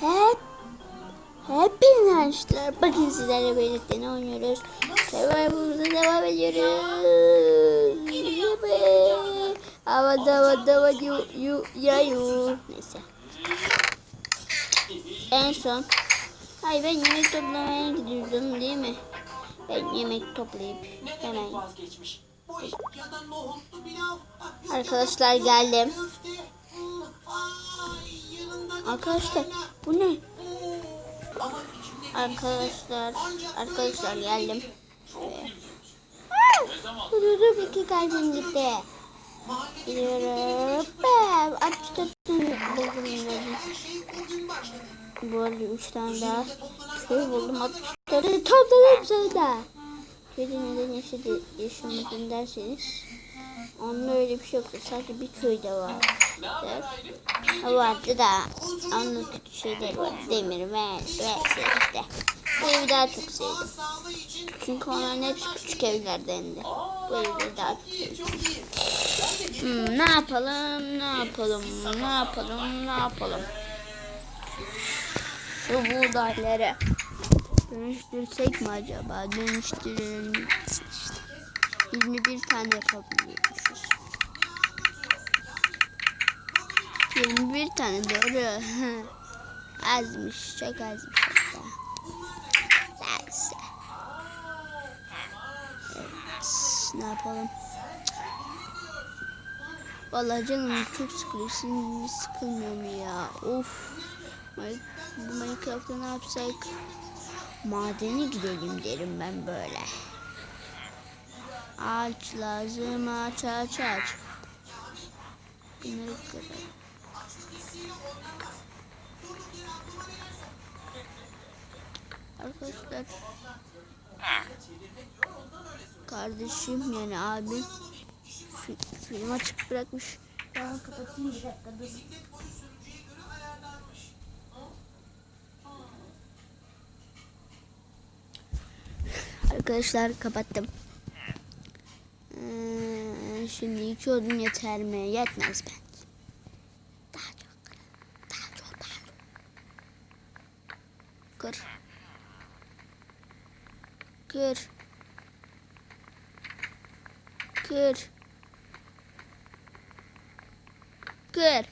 Hep Hepinize arkadaşlar. Bakın sizlerle birlikte ne oynuyoruz? Survivor'da devam ediyoruz. Havada havada havada yu yu ya yu. Neyse. En son. Ay ben yemek toplamaya gidiyordum değil mi? Ben yemek toplayıp hemen. vazgeçmiş. Arkadaşlar geldim. Arkadaşlar bu ne? Arkadaşlar arkadaşlar geldim. Dur dur dur iki kalbim gitti. Gidiyorum. Ben 64 buldum dedim. her şey bugün başladı. Bu arada 3 tane daha köy buldum. 64 topladım sonra. Köyde neden yaşadı, yaşamadın derseniz. Onda öyle bir şey yoktu. Sadece bir köyde vardı. Ha, Vardı da onun kötü şeyleri var. Demir ve ve işte. Bu evi daha çok sevdim. Çünkü onların hepsi küçük evlerdendi. Bu evleri daha çok iyi. Hmm, ne yapalım, ne yapalım, ne yapalım, ne yapalım. Şu buğdayları dönüştürsek mi acaba? Dönüştürelim. İşte 21 tane yapabiliyormuşuz. 21 tane doğru. azmış, çok azmış hatta. Neyse. Evet, ne yapalım? Vallahi canım çok sıkılıyor. Senin sıkılmıyor mu ya? Of. Bu Minecraft'ta ne yapsak? Madene gidelim derim ben böyle. Ağaç lazım. Ağaç ağaç ağaç. Bunları kıralım. Arkadaşlar. Kardeşim yani abim fi- film açık bırakmış. Ben kapatayım bir dakika dur. Arkadaşlar kapattım. Ee, şimdi iki odun yeter mi? Yetmez belki. Daha çok. Daha çok daha çok. Kır. Kır. Kır. Kır.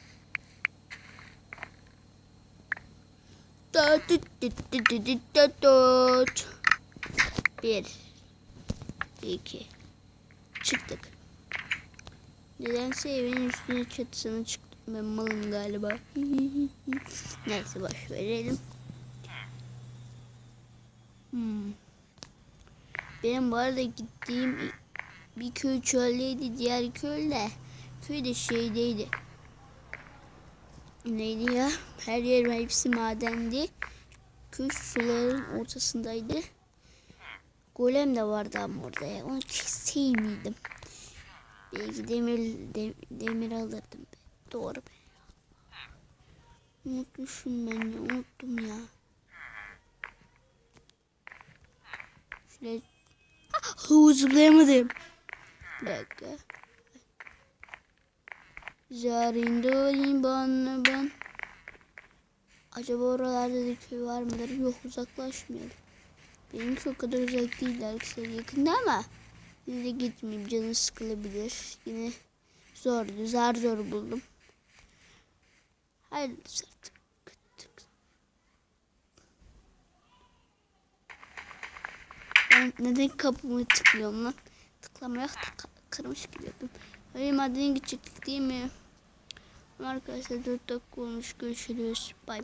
Dört, dört, dört, dört, dört. Bir. iki. Çıktık. Nedense evin üstüne çatısına çıktım. Ben malım galiba. Neyse boş verelim. Hmm. Benim bu arada gittiğim bir köy çöldeydi. Diğer köy de köy de şeydeydi. Neydi ya? Her yer hepsi madendi. Köy suların ortasındaydı. Golem de vardı ama orada. Onu keseyim miydim? Belki demir, de- demir alırdım. Be. Doğru be. Unutmuşum ben ya. Unuttum ya. Şöyle... Ah, zıplayamadım. Bir dakika. Zarindorin bana ben. Acaba oralarda da köy var mıdır? Yok uzaklaşmayalım. Benimki o kadar uzak değil arkadaşlar yakında ama yine de gitmeyeyim canı sıkılabilir. Yine zordu zar zor buldum. Haydi artık. Neden kapımı tıklıyorum lan? Tıklamaya tık kırmış gidiyordum. Hayır madene gidecektik değil mi? Arkadaşlar 4 dakika olmuş görüşürüz. Bye.